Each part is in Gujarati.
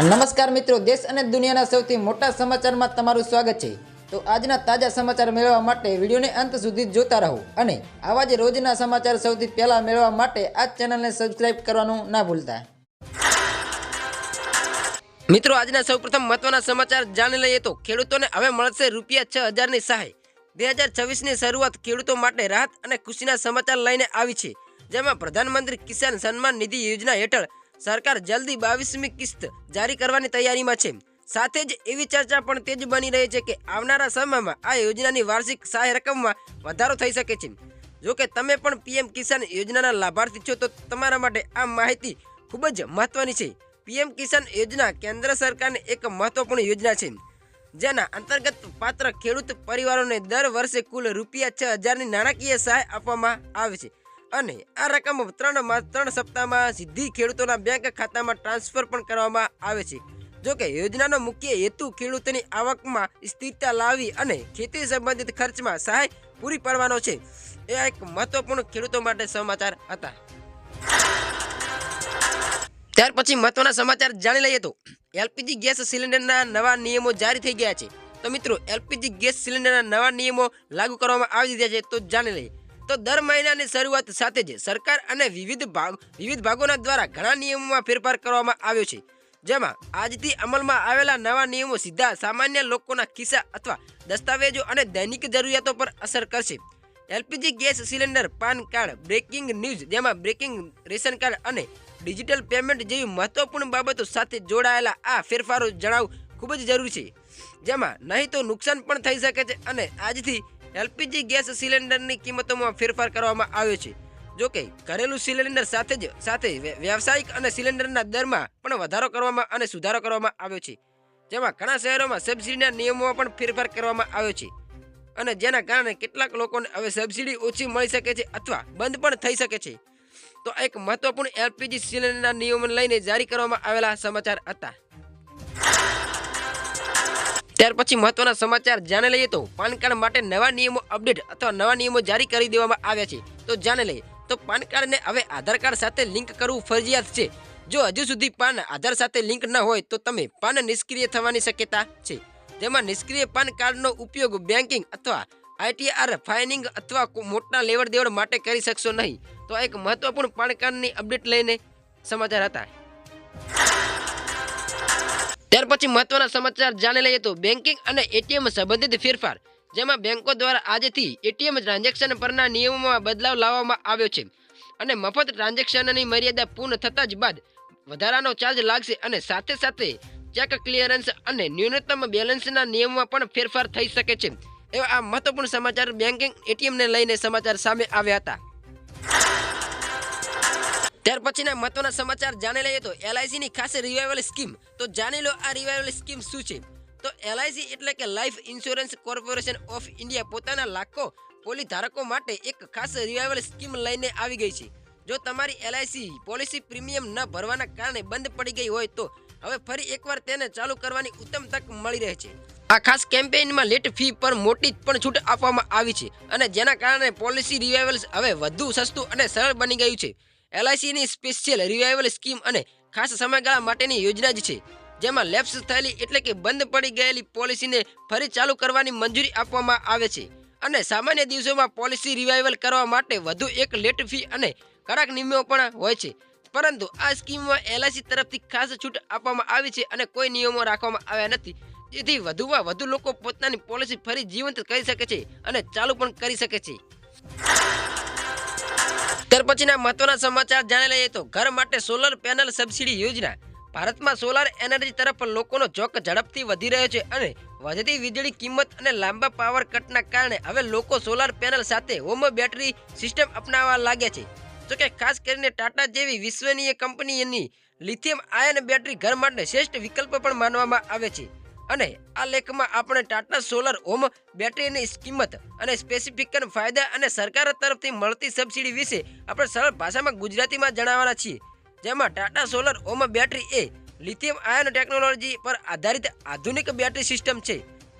નમસ્કાર મિત્રો, દેશ અને દુનિયાના સૌથી મોટા સમાચારમાં તમારું સ્વાગત છે. તો આજના તાજા સમાચાર મેળવવા માટે વિડીયોને અંત સુધી જોતા રહો અને આવા જ રોજના સમાચાર સૌથી પહેલા મેળવવા માટે આ ચેનલને સબસ્ક્રાઇબ કરવાનું ના ભૂલતા. મિત્રો, આજના સૌપ્રથમ મહત્વના સમાચાર જાણી લઈએ તો ખેડૂતોને હવે મળશે રૂપિયા છ હજારની સહાય. બે હજાર છવ્વીસની શરૂઆત ખેડૂતો માટે રાહત અને ખુશીના સમાચાર લઈને આવી છે, જેમાં પ્રધાનમંત્રી કિસાન સન્માન નિધિ યોજના હેઠળ સરકાર જલ્દી બાવીસમી કિસ્ત જારી કરવાની તૈયારીમાં છે. સાથે જ એવી ચર્ચા પણ તેજ બની રહી છે કે આવનારા સમયમાં આ યોજનાની વાર્ષિક સહાય રકમમાં વધારો થઈ શકે છે. જો કે તમે પણ પીએમ કિસાન યોજનાના લાભાર્થી છો તો તમારા માટે આ માહિતી ખૂબ જ મહત્વની છે. પીએમ કિસાન યોજના કેન્દ્ર સરકારની એક મહત્વપૂર્ણ યોજના છે. જેના અંતર્ગત પાત્ર ખેડૂત પરિવારોને દર વર્ષે કુલ રૂપિયા છ હજારની નાણાકીય સહાય આપવામાં આવે છે. અને આ રકમ ત્રણ ત્રણ સપ્તાહમાં સીધી ખેડૂતોના બેંક ખાતામાં ટ્રાન્સફર પણ કરવામાં આવે છે. જોકે યોજનાનો મુખ્ય હેતુ ખેડૂતોની આવકમાં સ્થિરતા લાવી અને ખેતી સંબંધિત ખર્ચમાં સહાય પૂરી પાડવાનો છે. એ એક મહત્વપૂર્ણ ખેડૂતો માટે સમાચાર હતા. ત્યાર પછી મહત્વના સમાચાર જાણી લઈએ તો, એલપીજી ગેસ સિલિન્ડરના નવા નિયમો જારી થઈ ગયા છે. તો મિત્રો, એલપીજી ગેસ સિલિન્ડરના નવા નિયમો લાગુ કરવામાં આવી દીધા છે તો જાણી લઈએ. તો દર મહિનાની શરૂઆત સાથે જ સરકાર અને વિવિધ ભાગ વિવિધ ભાગોના દ્વારા ઘણા નિયમોમાં ફેરફાર કરવામાં આવ્યો છે. જેમાં આજથી અમલમાં આવેલા નવા નિયમો સીધા સામાન્ય લોકોના ખિસ્સા અથવા દસ્તાવેજો અને દૈનિક જરૂરિયાતો પર અસર કરશે. LPG gas cylinder, PAN card, breaking news જેમાં બ્રેકિંગ રેશન કાર્ડ અને ડિજિટલ પેમેન્ટ જેવી મહત્વપૂર્ણ બાબતો સાથે જોડાયેલા આ ફેરફારો જણાવવું ખૂબ જ જરૂરી છે. જેમાં નહીં તો નુકસાન પણ થઈ શકે છે અને આજથી એલપીજી ગેસ સિલિન્ડરની કિંમતોમાં ફેરફાર કરવામાં આવ્યો છે. જોકે, ઘરેલું સિલિન્ડર સાથે જ, સાથે વ્ય- વ્યાવસાયિક અને સિલિન્ડરના દરમાં પણ વધારો કરવામાં અને સુધારો કરવામાં આવ્યો છે. જેમાં ઘણા શહેરોમાં સબસિડીના નિયમોમાં પણ ફેરફાર કરવામાં આવ્યો છે. અને જેના કારણે કેટલાક લોકોને હવે સબસિડી ઓછી મળી શકે છે અથવા બંધ પણ થઈ શકે છે. તો એક મહત્વપૂર્ણ એલપીજી સિલિન્ડરના નિયમોને લઈને જારી કરવામાં આવેલા સમાચાર હતા. ત્યાર પછી મહત્વના સમાચાર જાણી લઈએ તો પાન કાર્ડ માટે નવા નિયમો અપડેટ અથવા નવા નિયમો જારી કરી દેવામાં આવ્યા છે. તો જાણી લઈએ તો પાન કાર્ડને હવે આધાર કાર્ડ સાથે લિંક કરવું ફરજિયાત છે. જો હજુ સુધી પાન આધાર સાથે લિંક ન હોય તો તમે પાન નિષ્ક્રિય થવાની શક્યતા છે. જેમાં નિષ્ક્રિય પાન કાર્ડનો ઉપયોગ બેન્કિંગ અથવા આઈટીઆર ફાઇનિંગ અથવા મોટા લેવડ દેવડ માટે કરી શકશો નહીં. તો એક મહત્વપૂર્ણ પાન કાર્ડની અપડેટ લઈને સમાચાર હતા. ત્યાર પછી મહત્વના સમાચાર જાણી લઈએ તો બેન્કિંગ અને એટીએમ સંબંધિત ફેરફાર, જેમાં બેંકો દ્વારા આજથી એટીએમ ટ્રાન્ઝેક્શન પરના નિયમોમાં બદલાવ લાવવામાં આવ્યો છે અને મફત ટ્રાન્ઝેક્શનની મર્યાદા પૂર્ણ થતા જ બાદ વધારાનો ચાર્જ લાગશે અને સાથે સાથે ચેક ક્લિયરન્સ અને ન્યૂનતમ બેલેન્સના નિયમોમાં પણ ફેરફાર થઈ શકે છે. એવા આ મહત્વપૂર્ણ સમાચાર બેન્કિંગ એટીએમને લઈને સમાચાર સામે આવ્યા હતા. ત્યાર પછીના મહત્વના સમાચાર જાણી લઈએ તો એલઆઈસી ની ખાસ રિવાઇવલ સ્કીમ તો જાણી લો આ રિવાઇવલ સ્કીમ શું છે? તો એલઆઈસી એટલે કે life insurance corporation of India પોતાના લાખો પોલી ધારકો માટે એક ખાસ રિવાઇવલ સ્કીમ લઈને આવી ગઈ છે. જો તમારી એલઆઈસી પોલિસી પ્રીમિયમ ન ભરવાના કારણે બંધ પડી ગઈ હોય તો હવે ફરી એકવાર તેને ચાલુ કરવાની ઉત્તમ તક મળી રહે છે. આ ખાસ કેમ્પેઇનમાં લેટ ફી પર મોટી પણ છૂટ આપવામાં આવી છે અને જેના કારણે પોલિસી રિવાઇવલ્સ હવે વધુ સસ્તું અને સરળ બની ગયું છે. એલઆઈસીની સ્પેશિયલ રિવાઇવલ સ્કીમ અને ખાસ સમયગાળા માટેની યોજના જ છે. જેમાં લેપ્સ થયેલી એટલે કે બંધ પડી ગયેલી પોલિસીને ફરી ચાલુ કરવાની મંજૂરી આપવામાં આવે છે. અને સામાન્ય દિવસોમાં પોલિસી રિવાઇવલ કરવા માટે વધુ એક લેટ ફી અને કડક નિયમો પણ હોય છે. પરંતુ આ સ્કીમમાં એલઆઈસી તરફથી ખાસ છૂટ આપવામાં આવી છે અને કોઈ નિયમો રાખવામાં આવ્યા નથી. જેથી વધુમાં વધુ લોકો પોતાની પોલિસી ફરી જીવંત કરી શકે છે અને ચાલુ પણ કરી શકે છે. ત્યાર પછીના મહત્વના સમાચાર જાણી લઈએ તો ઘર માટે સોલર પેનલ સબસિડી યોજના. ભારતમાં સોલાર એનર્જી તરફ લોકોનો ઝોક ઝડપથી વધી રહ્યો છે અને વધતી વીજળી કિંમત અને લાંબા પાવર કટના કારણે હવે લોકો સોલાર પેનલ સાથે હોમ બેટરી સિસ્ટમ અપનાવવા લાગ્યા છે. જોકે ખાસ કરીને ટાટા જેવી વિશ્વનીય કંપનીની લિથિયમ આયન બેટરી ઘર માટે શ્રેષ્ઠ વિકલ્પ પણ માનવામાં આવે છે. અને આ લેખમાં આપણે ટાટા સોલર હોમ બેટરીની કિંમત અને સ્પેસિફિકન ફાયદા અને સરકાર તરફથી મળતી સબસિડી વિશે આપણે સરળ ભાષામાં ગુજરાતીમાં જણાવવાના છીએ. જેમાં ટાટા સોલર હોમ બેટરી એ લિથિયમ આયન ટેકનોલોજી પર આધારિત આધુનિક બેટરી સિસ્ટમ છે,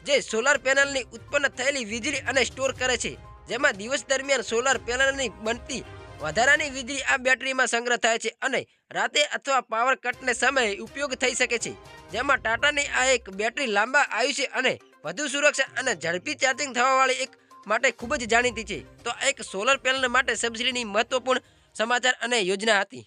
જે સોલાર પેનલની ઉત્પન્ન થયેલી વીજળી અને સ્ટોર કરે છે. જેમાં દિવસ દરમિયાન સોલાર પેનલની બનતી વધારાની વીજળી આ બેટરીમાં સંગ્રહ થાય છે અને રાતે અથવા પાવર કટને સમયે ઉપયોગ થઈ શકે છે. જેમાં ટાટાની આ એક બેટરી લાંબા આયુષ્ય અને વધુ સુરક્ષા અને ઝડપી ચાર્જિંગ થવાવાળી એક માટે ખૂબ જ જાણીતી છે. તો આ એક સોલર પેનલ માટે સબસિડીની મહત્વપૂર્ણ સમાચાર અને યોજના હતી.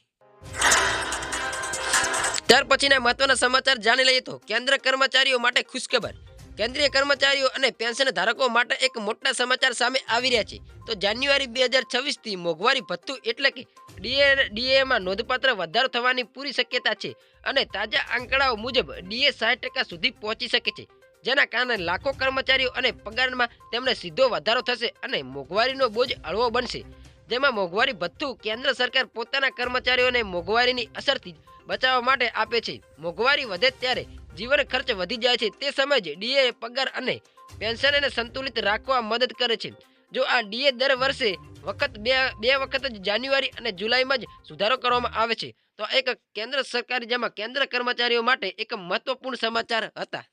ત્યાર પછીના મહત્વના સમાચાર જાણી લઈએ તો કેન્દ્ર કર્મચારીઓ માટે ખુશખબર. કેન્દ્રીય કર્મચારીઓ અને પેન્શન ધારકો માટે એક મોટા સમાચાર સામે આવી રહ્યા છે. તો જાન્યુઆરી બે હજાર છવ્વીસથી મોંઘવારી ભથ્થું એટલે કે ડીએ ડીએમાં નોંધપાત્ર વધારો થવાની પૂરી શક્યતા છે અને તાજા આંકડાઓ મુજબ ડીએ સાઠ ટકા સુધી પહોંચી શકે છે. જેના કારણે લાખો કર્મચારીઓ અને પગારમાં તેમને સીધો વધારો થશે અને મોંઘવારીનો બોજ હળવો બનશે. જેમાં મોંઘવારી ભથ્થું કેન્દ્ર સરકાર પોતાના કર્મચારીઓને મોંઘવારીની અસરથી બચાવવા માટે આપે છે. મોંઘવારી વધે ત્યારે જીવન ખર્ચ વધી જાય છે, તે સમયે ડીએ પગાર અને પેન્શનને સંતુલિત રાખવા મદદ કરે છે. જો આ ડીએ દર વર્ષે વખત બે બે વખત જ જાન્યુઆરી અને જુલાઈમાં જ સુધારો કરવામાં આવે છે, તો એક કેન્દ્ર સરકાર જેમાં કેન્દ્ર કર્મચારીઓ માટે એક મહત્વપૂર્ણ સમાચાર હતા.